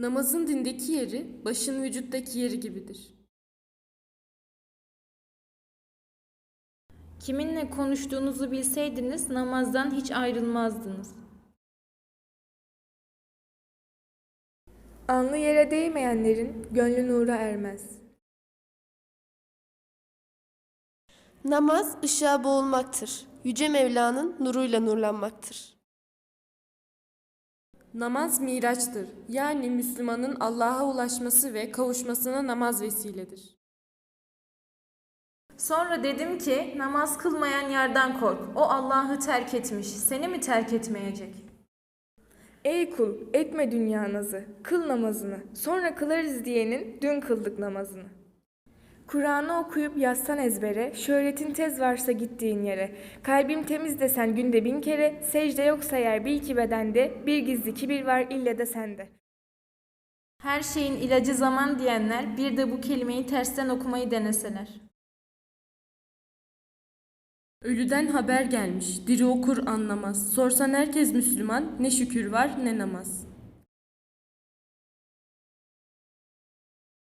Namazın dindeki yeri, başın vücuttaki yeri gibidir. Kiminle konuştuğunuzu bilseydiniz namazdan hiç ayrılmazdınız. Alnı yere değmeyenlerin gönlü nura ermez. Namaz ışığa boğulmaktır. Yüce Mevla'nın nuruyla nurlanmaktır. Namaz miraçtır. Yani Müslümanın Allah'a ulaşması ve kavuşmasına namaz vesiledir. Sonra dedim ki namaz kılmayan yerden kork. O Allah'ı terk etmiş. Seni mi terk etmeyecek? Ey kul etme dünya nazı, kıl namazını, sonra kılarız diyenin dün kıldık namazını. Kur'an'ı okuyup yazsan ezbere, şöhretin tez varsa gittiğin yere. Kalbim temiz desen günde bin kere, secde yoksa eğer bil ki bedende, bir gizli kibir var ille de sende. Her şeyin ilacı zaman diyenler bir de bu kelimeyi tersten okumayı deneseler. Ölüden haber gelmiş, diri okur anlamaz. Sorsan herkes Müslüman, ne şükür var ne namaz.